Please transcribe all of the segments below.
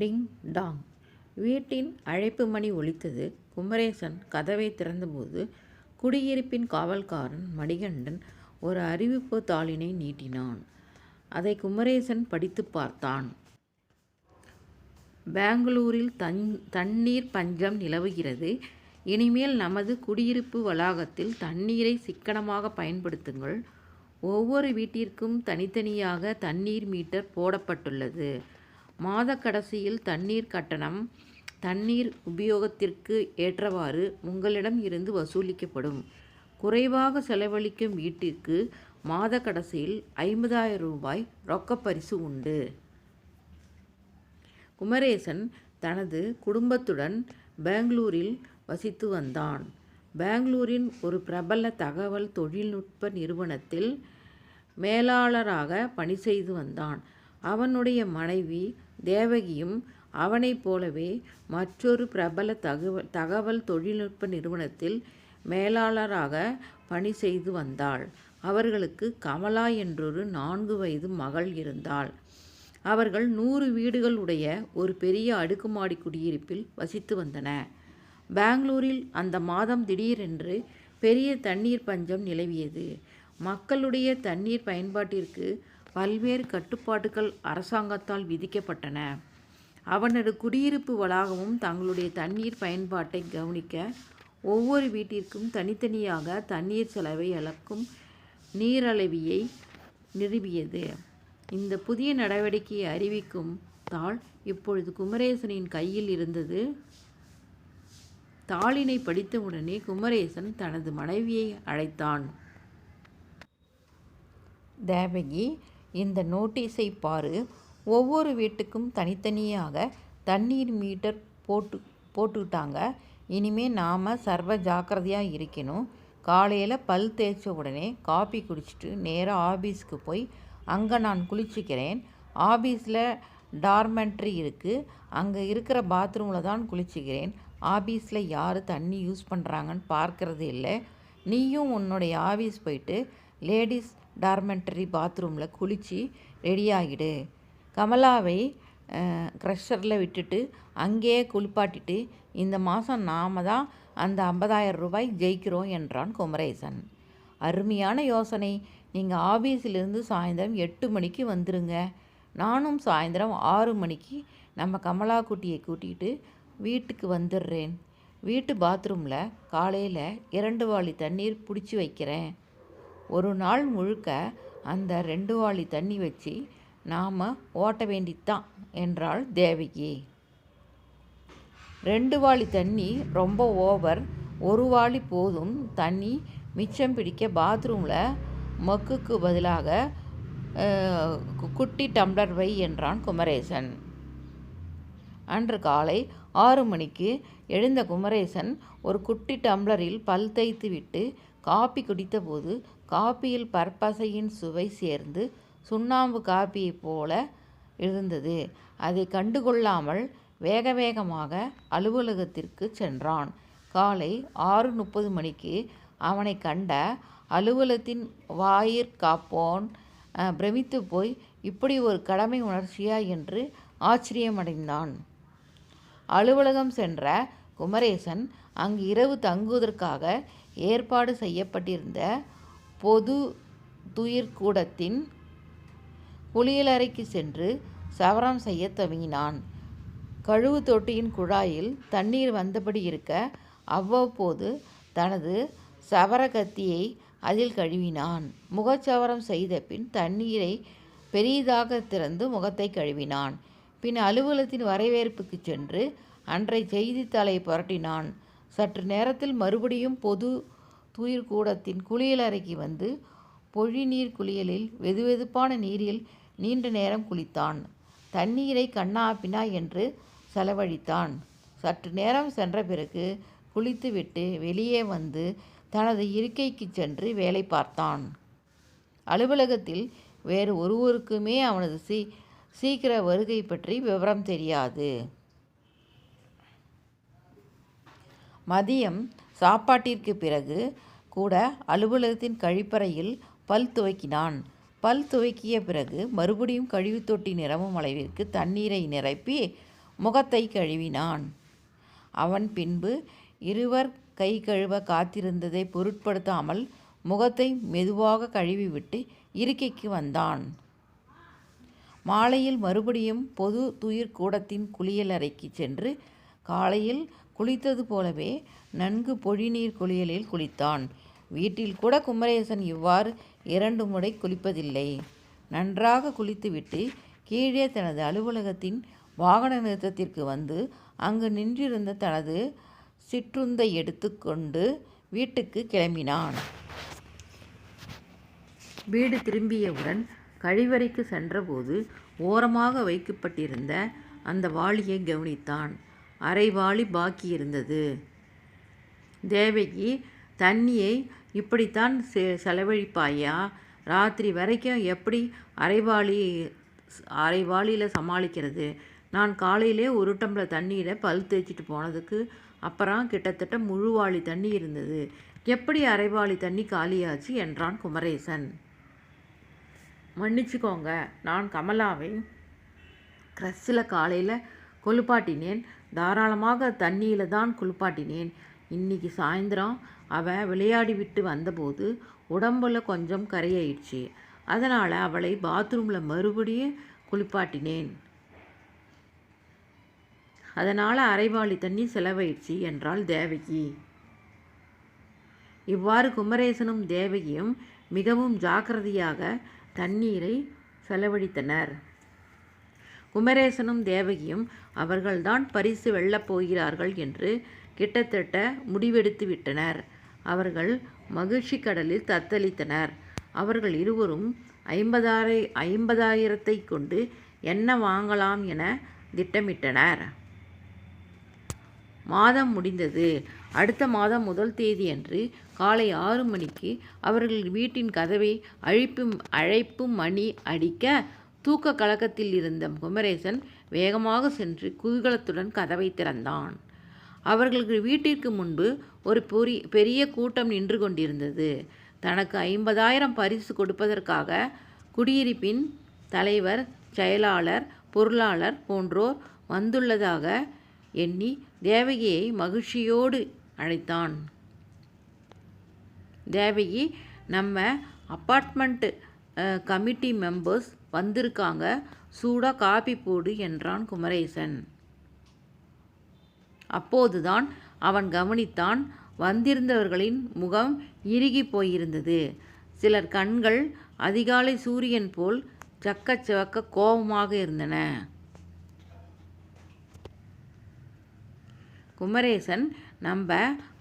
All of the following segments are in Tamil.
டிங் டாங் வீட்டின் அழைப்பு மணி ஒலித்தது. குமரேசன் கதவை திறந்தபோது குடியிருப்பின் காவல்காரன் மணிகண்டன் ஒரு அறிவிப்பு தாளினை நீட்டினான். அதை குமரேசன் படித்து பார்த்தான். பெங்களூரில் தன் தண்ணீர் பஞ்சம் நிலவுகிறது. இனிமேல் நமது குடியிருப்பு வளாகத்தில் தண்ணீரை சிக்கனமாக பயன்படுத்துங்கள். ஒவ்வொரு வீட்டிற்கும் தனித்தனியாக தண்ணீர் மீட்டர் போடப்பட்டுள்ளது. மாதக்கடைசியில் தண்ணீர் கட்டணம் தண்ணீர் உபயோகத்திற்கு ஏற்றவாறு உங்களிடம் இருந்து வசூலிக்கப்படும். குறைவாக செலவழிக்கும் வீட்டிற்கு மாதக்கடைசியில் ஐம்பதாயிரம் ரூபாய் ரொக்கப்பரிசு உண்டு. குமரேசன் தனது குடும்பத்துடன் பெங்களூரில் வசித்து வந்தான். பெங்களூரின் ஒரு பிரபல தகவல் தொழில்நுட்ப நிறுவனத்தில் மேலாளராக பணி செய்து வந்தான். அவனுடைய மனைவி தேவகியும் அவனைப் போலவே மற்றொரு பிரபல தகவல் தகவல் தொழில்நுட்ப நிறுவனத்தில் மேலாளராக பணி செய்து வந்தாள். அவர்களுக்கு கமலா என்றொரு நான்கு வயது மகள் இருந்தாள். அவர்கள் நூறு வீடுகள் உடைய ஒரு பெரிய அடுக்குமாடி குடியிருப்பில் வசித்து வந்தன பெங்களூரில் அந்த மாதம் திடீரென்று பெரிய தண்ணீர் பஞ்சம் நிலவியது. மக்களுடைய தண்ணீர் பயன்பாட்டிற்கு பல்வேறு கட்டுப்பாடுகள் அரசாங்கத்தால் விதிக்கப்பட்டன. அவனது குடியிருப்பு வளாகமும் தங்களுடைய தண்ணீர் பயன்பாட்டை கவனிக்க ஒவ்வொரு வீட்டிற்கும் தனித்தனியாக தண்ணீர் செலவை அளக்கும் நீரளவியை நிறுவியது. இந்த புதிய நடவடிக்கையை அறிவிக்கும் தாள் இப்பொழுது குமரேசனின் கையில் இருந்தது. தாளினை படித்தவுடனே குமரேசன் தனது மனைவியை அழைத்தான். தேவகி இந்த நோட்டீஸை பாரு. ஒவ்வொரு வீட்டுக்கும் தனித்தனியாக தண்ணீர் மீட்டர் போட்டுட்டாங்க. இனிமே நாம் சர்வ ஜாக்கிரதையாக இருக்கணும். காலையில் பல் தேய்ச்ச உடனே காபி குடிச்சிட்டு நேராக ஆஃபீஸ்க்கு போய் அங்கே நான் குளிச்சுக்கிறேன். ஆஃபீஸில் டார்மெண்ட்ரி இருக்குது அங்கே இருக்கிற பாத்ரூமில் தான் குளிச்சுக்கிறேன். ஆஃபீஸில் யார் தண்ணி யூஸ் பண்ணுறாங்கன்னு பார்க்கறது இல்லை நீயும் உன்னுடைய ஆஃபீஸ் போயிட்டு லேடிஸ் டார்மெட்ரி பாத்ரூமில் குளிச்சு ரெடியாகிடு. கமலாவை க்ரஷரில் விட்டுட்டு அங்கேயே குளிப்பாட்டிட்டு இந்த மாதம் நாம தான் அந்த ஐம்பதாயிரம் ரூபாய் ஜெயிக்கிறோம் என்றான் குமரேசன். அருமையான யோசனை. நீங்கள் ஆஃபீஸிலிருந்து சாயந்தரம் எட்டு மணிக்கு வந்துருங்க. நானும் சாயந்தரம் ஆறு மணிக்கு நம்ம கமலா குட்டியை கூட்டிகிட்டு வீட்டுக்கு வந்துடுறேன் வீட்டு பாத்ரூமில் காலையில் இரண்டு வாளி தண்ணீர் பிடிச்சி வைக்கிறேன். ஒரு நாள் முழுக்க அந்த ரெண்டு வாளி தண்ணி வச்சு நாம் ஓட்ட வேண்டித்தான் என்றாள் தேவகி. ரெண்டு வாளி தண்ணி ரொம்ப ஓவர். ஒரு வாளி போதும். தண்ணி மிச்சம் பிடிக்க பாத்ரூமில் மக்குக்கு பதிலாக குட்டி டம்ளர் வை என்றான் குமரேசன். அன்று காலை ஆறு மணிக்கு எழுந்த குமரேசன் ஒரு குட்டி டம்ளரில் பல் தேய்த்து விட்டு காப்பி குடித்தபோது காபியில் பற்பசையின் சுவை சேர்ந்து சுண்ணாம்பு காபியைப் போல இருந்தது. அதை கண்டுகொள்ளாமல் வேக வேகமாக அலுவலகத்திற்கு சென்றான். காலை ஆறு முப்பது மணிக்கு அவனைக் கண்ட அலுவலகத்தின் வாயிற்காப்போன் பிரமித்துப் போய் இப்படி ஒரு கடமை உணர்ச்சியா என்று ஆச்சரியமடைந்தான். அலுவலகம் சென்ற குமரேசன் அங்கு இரவு தங்குவதற்காக ஏற்பாடு செய்யப்பட்டிருந்த பொது துயிர்கூடத்தின் குளியலறைக்கு சென்று சவரம் செய்யத் துவங்கினான். கழுவு தொட்டியின் குழாயில் தண்ணீர் வந்தபடி இருக்க அவ்வப்போது தனது சவரகத்தியை அதில் கழுவினான். முகச்சவரம் செய்த பின் தண்ணீரை பெரிதாக திறந்து முகத்தை கழுவினான். பின் அலுவலகத்தின் வரவேற்புக்குச் சென்று அன்றை செய்தித்தாளை புரட்டினான். சற்று நேரத்தில் மறுபடியும் பொது பொதுத்துயிர்க்கூடத்தின் குளியலறைக்கு வந்து பொழிநீர் குளியலில் வெதுவெதுப்பான நீரில் நீண்ட நேரம் குளித்தான். தண்ணீரை கண்ணா பின்னா என்று செலவழித்தான். சற்று நேரம் சென்ற பிறகு குளித்துவிட்டு வெளியே வந்து தனது இருக்கைக்குச் சென்று வேலை பார்த்தான். அலுவலகத்தில் வேறு ஒருவருக்குமே அவனது சீ சீக்கிர வருகை பற்றி விவரம் தெரியாது. மதியம் சாப்பாட்டிற்குப் பிறகு கூட அலுவலகத்தின் கழிப்பறையில் பல் துவக்கினான். பல் துவக்கிய பிறகு மறுபடியும் கழிவு தொட்டி நிரம்பும் அளவிற்கு தண்ணீரை நிரப்பி முகத்தை கழுவினான். அவன் பின்பு இருவர் கை கழுவ காத்திருந்ததை பொருட்படுத்தாமல் முகத்தை மெதுவாக கழுவிவிட்டு இருக்கைக்கு வந்தான். மாலையில் மறுபடியும் பொது துயிர்கூடத்தின் குளியலறைக்கு சென்று காலையில் குளித்தது போலவே நன்கு பொழிநீர் குளியலில் குளித்தான். வீட்டில் கூட குமரேசன் இவ்வாறு இரண்டு முறை குளிப்பதில்லை. நன்றாக குளித்துவிட்டு கீழே தனது அலுவலகத்தின் வாகன நிறுத்தத்திற்கு வந்து அங்கு நின்றிருந்த தனது சிற்றுந்தை எடுத்துக்கொண்டு வீட்டுக்கு கிளம்பினான். வீடு திரும்பியவுடன் கழிவறைக்கு சென்றபோது ஓரமாக வைக்கப்பட்டிருந்த அந்த வாளியை கவனித்தான். அரைவாளி பாக்கி இருந்தது. தேவகி தண்ணியை இப்படித்தான் செ செலவழிப்பாயா? ராத்திரி வரைக்கும் எப்படி அரைவாளி அரைவாளியில் சமாளிக்கிறது? நான் காலையிலே ஒரு டம்ளர் தண்ணியில் பல் தேய்ச்சிட்டு போனதுக்கு அப்புறம் கிட்டத்தட்ட முழுவாளி தண்ணி இருந்தது. எப்படி அரைவாளி தண்ணி காலியாச்சு என்றான் குமரேசன். மன்னிச்சுக்கோங்க நான் கமலாவை க்ரஸ்ஸில் காலையில் கொலுப்பாட்டினேன். தாராளமாக தண்ணியில் தான் குளிப்பாட்டினேன். இன்னைக்கு சாயந்தரம் அவள் விளையாடி விட்டு வந்தபோது உடம்புல கொஞ்சம் கரையாயிடுச்சு. அதனால் அவளை பாத்ரூமில் மறுபடியும் குளிப்பாட்டினேன். அதனால் அரைவாளி தண்ணி செலவாயிடுச்சு என்றாள் தேவகி. இவ்வாறு குமரேசனும் தேவகியும் மிகவும் ஜாக்கிரதையாக தண்ணீரை செலவழித்தனர். குமரேசனும் தேவகியும் அவர்கள்தான் பரிசு வெல்லப் போகிறார்கள் என்று கிட்டத்தட்ட முடிவெடுத்து விட்டனர். அவர்கள் மகிழ்ச்சி கடலில் தத்தளித்தனர். அவர்கள் இருவரும் ஐம்பதாயிர ஐம்பதாயிரத்தை கொண்டு என்ன வாங்கலாம் என திட்டமிட்டனர். மாதம் முடிந்தது. அடுத்த மாதம் முதல் தேதியன்று காலை ஆறு மணிக்கு அவர்கள் வீட்டின் கதவை அழிப்பும் அழைப்பு மணி அடிக்க தூக்க கலக்கத்தில் இருந்த குமரேசன் வேகமாக சென்று குதூகலத்துடன் கதவை திறந்தான். அவர்களுக்கு வீட்டிற்கு முன்பு ஒரு பொறி பெரிய கூட்டம் நின்று கொண்டிருந்தது. தனக்கு ஐம்பதாயிரம் பரிசு கொடுப்பதற்காக குடியிருப்பின் தலைவர் செயலாளர் பொருளாளர் போன்றோர் வந்துள்ளதாக எண்ணி தேவகியை மகிழ்ச்சியோடு அழைத்தான். தேவகி நம்ம அப்பார்ட்மெண்ட்டு கமிட்டி மெம்பர்ஸ் வந்திருக்காங்க. சூடாக காபி போடு என்றான் குமரேசன். அப்போதுதான் அவன் கவனித்தான் வந்திருந்தவர்களின் முகம் இறுகி போயிருந்தது. சிலர் கண்கள் அதிகாலை சூரியன் போல் சக்க சிவக்க கோபமாக இருந்தன. குமரேசன் நம்ம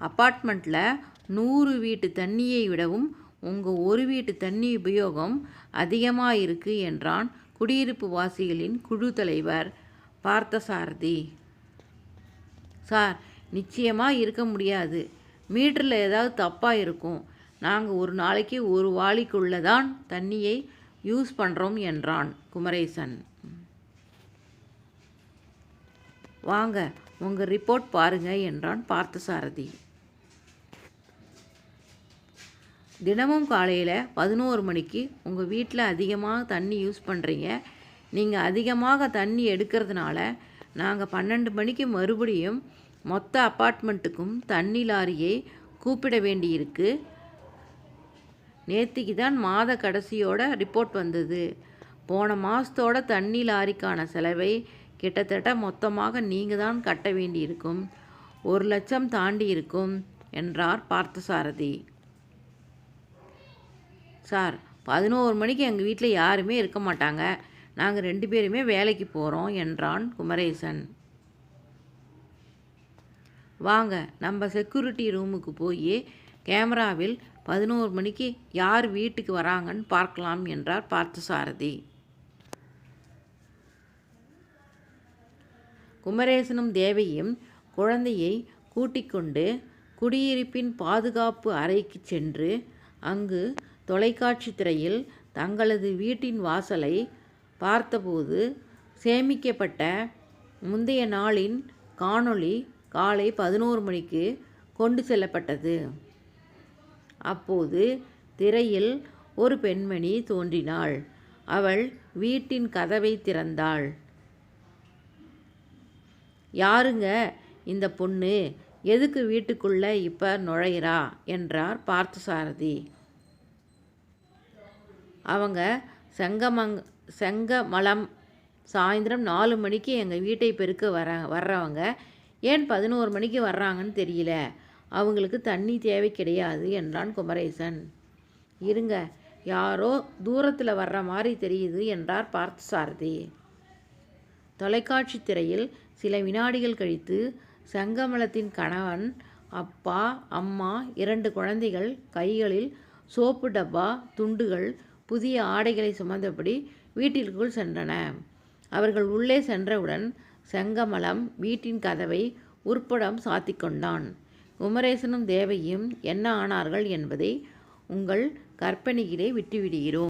அப்பார்ட்மெண்ட்டில் நூறு வீட்டு தண்ணியை விடவும் உங்கள் ஒரு வீட்டு தண்ணி உபயோகம் அதிகமாக இருக்கு என்றான் குடியிருப்பு வாசிகளின் குழு தலைவர் பார்த்தசாரதி. சார் நிச்சயமாக இருக்க முடியாது. மீட்டரில் ஏதாவது தப்பாக இருக்கும். நாங்கள் ஒரு நாளைக்கு ஒரு வாளிக்குள்ளே தான் தண்ணியை யூஸ் பண்ணுறோம் என்றான் குமரேசன். வாங்க உங்கள் ரிப்போர்ட் பாருங்க என்றான் பார்த்தசாரதி. தினமும் காலையில் பதினோரு மணிக்கு உங்கள் வீட்டில் அதிகமாக தண்ணி யூஸ் பண்ணுறீங்க நீங்கள் அதிகமாக தண்ணி எடுக்கிறதுனால நாங்கள் பன்னெண்டு மணிக்கு மறுபடியும் மொத்த அப்பார்ட்மெண்ட்டுக்கும் தண்ணி லாரியை கூப்பிட வேண்டியிருக்கு. நேற்றுக்கு தான் மாத கடைசியோட ரிப்போர்ட் வந்தது. போன மாதத்தோட தண்ணி லாரிக்கான செலவை கிட்டத்தட்ட மொத்தமாக நீங்கள் தான் கட்ட வேண்டியிருக்கும். ஒரு லட்சம் தாண்டி இருக்கும் என்றார் பார்த்தசாரதி. சார் பதினோரு மணிக்கு எங்கள் வீட்டில் யாருமே இருக்க மாட்டாங்க. நாங்கள் ரெண்டு பேருமே வேலைக்கு போகிறோம் என்றான் குமரேசன். வாங்க நம்ம செக்யூரிட்டி ரூமுக்கு போய் கேமராவில் பதினோரு மணிக்கு யார் வீட்டுக்கு வராங்கன்னு பார்க்கலாம் என்றார் பார்த்தசாரதி. குமரேசனும் தேவையும் குழந்தையை கூட்டிக்கொண்டு குடியிருப்பின் பாதுகாப்பு அறைக்கு சென்று அங்கு தொலைக்காட்சி திரையில் தங்களது வீட்டின் வாசலை பார்த்தபோது சேமிக்கப்பட்ட முந்தைய நாளின் காணொளி காலை பதினோரு மணிக்கு கொண்டு செல்லப்பட்டது. அப்போது திரையில் ஒரு பெண்மணி தோன்றினாள். அவள் வீட்டின் கதவை திறந்தாள். யாருங்க இந்த பொண்ணு? எதுக்கு வீட்டுக்குள்ளே இப்போ நுழையிறா? என்றார் பார்த்தசாரதி. அவங்க செங்கமங் செங்கமலம் சாயந்தரம் நாலு மணிக்கு எங்கள் வீட்டை பெருக்க வர வர்றவங்க. ஏன் பதினோரு மணிக்கு வர்றாங்கன்னு தெரியல. அவங்களுக்கு தண்ணி தேவை கிடையாது என்றான் குமரேசன். இருங்க யாரோ தூரத்தில் வர்ற மாதிரி தெரியுது என்றார் பார்த்தசாரதி. தொலைக்காட்சி திரையில் சில வினாடிகள் கழித்து செங்கமலத்தின் கணவன் அப்பா அம்மா இரண்டு குழந்தைகள் கைகளில் சோப்பு டப்பா துண்டுகள் புதிய ஆடைகளை சுமந்தபடி வீட்டிற்குள் சென்றன. அவர்கள் உள்ளே சென்றவுடன் செங்கமலம் வீட்டின் கதவை உற்படம் சாத்திக் கொண்டான். குமரேசனும் தேவையும் என்ன ஆனார்கள் என்பதை உங்கள் கற்பனையிலே விட்டுவிடுகிறோம்.